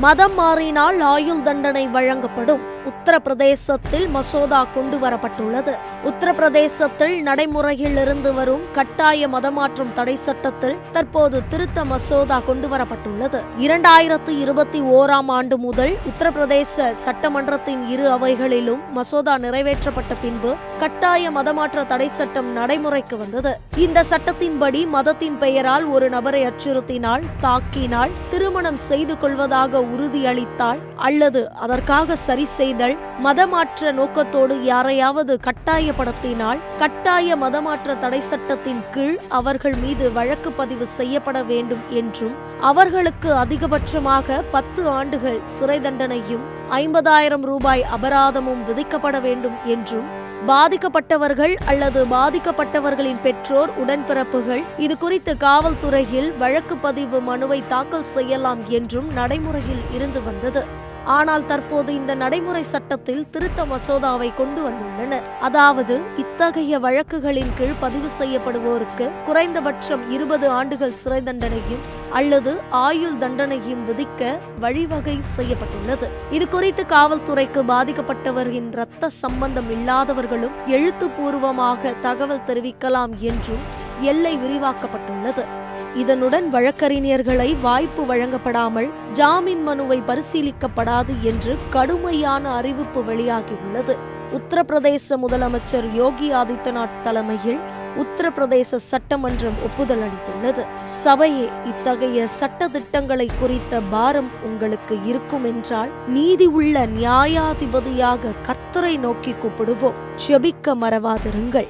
மதம் மாறினால் ஆயுள் தண்டனை வழங்கப்படும். உத்தரப்பிரதேசத்தில் மசோதா கொண்டு வரப்பட்டுள்ளது உத்தரப்பிரதேசத்தில் நடைமுறையில் இருந்து வரும் கட்டாய மதமாற்றம் தடை சட்டத்தில் தற்போது திருத்த மசோதா கொண்டு வரப்பட்டுள்ளது இரண்டாயிரத்து இருபத்தி ஓராம் ஆண்டு முதல் உத்தரப்பிரதேச சட்டமன்றத்தின் இரு அவைகளிலும் மசோதா நிறைவேற்றப்பட்ட பின்பு கட்டாய மதமாற்ற தடை சட்டம் நடைமுறைக்கு வந்தது. இந்த சட்டத்தின்படி மதத்தின் பெயரால் ஒரு நபரை அச்சுறுத்தினால் தாக்கினால் திருமணம் செய்து கொள்வதாக உறுதியளித்தால் அல்லது அதற்காக சரி செய்தல் மதமாற்ற நோக்கத்தோடு யாரையாவது கட்டாயப்படுத்தினால் கட்டாய மதமாற்ற தடை சட்டத்தின் கீழ் அவர்கள் மீது வழக்கு பதிவு செய்யப்பட வேண்டும் என்றும் அவர்களுக்கு அதிகபட்சமாக பத்து ஆண்டுகள் சிறை தண்டனையும் ஐம்பதாயிரம் ரூபாய் அபராதமும் விதிக்கப்பட வேண்டும் என்றும் பாதிக்கப்பட்டவர்கள் அல்லது பாதிக்கப்பட்டவர்களின் பெற்றோர் உடன்பிறப்புகள் இது குறித்து காவல்துறையில் வழக்கு பதிவு மனுவை தாக்கல் செய்யலாம் என்றும் நடைமுறையில் இருந்து வந்தது. ஆனால் தற்போது இந்த நடைமுறை சட்டத்தில் திருத்த மசோதாவை கொண்டு வந்துள்ளனர். அதாவது இத்தகைய வழக்குகளின் கீழ் பதிவு செய்யப்படுவோருக்கு குறைந்தபட்சம் இருபது ஆண்டுகள் சிறை தண்டனையும் அல்லது ஆயுள் தண்டனையும் விதிக்க வழிவகை செய்யப்பட்டுள்ளது. இது குறித்து காவல்துறைக்கு பாதிக்கப்பட்டவரின் இரத்த சம்பந்தம் இல்லாதவர்களும் எழுத்துப்பூர்வமாக தகவல் தெரிவிக்கலாம் என்றும் எல்லை விரிவாக்கப்பட்டுள்ளது. இதனுடன் வழக்கறிஞர்களை வாய்ப்பு வழங்கப்படாமல் ஜாமீன் மனுவை பரிசீலிக்கப்படாது என்று கடுமையான அறிவிப்பு வெளியாகியுள்ளது. உத்தரப்பிரதேச முதலமைச்சர் யோகி ஆதித்யநாத் தலைமையில் உத்தரப்பிரதேச சட்டமன்றம் ஒப்புதல் அளித்துள்ளது. சபையே இத்தகைய சட்ட திட்டங்களை குறித்த பாரம் உங்களுக்கு இருக்கும் என்றால் நீதி உள்ள நியாயாதிபதியாக கர்த்தரை நோக்கி கூப்பிடுவோம். ஜெபிக்க மறவாதிருங்கள்.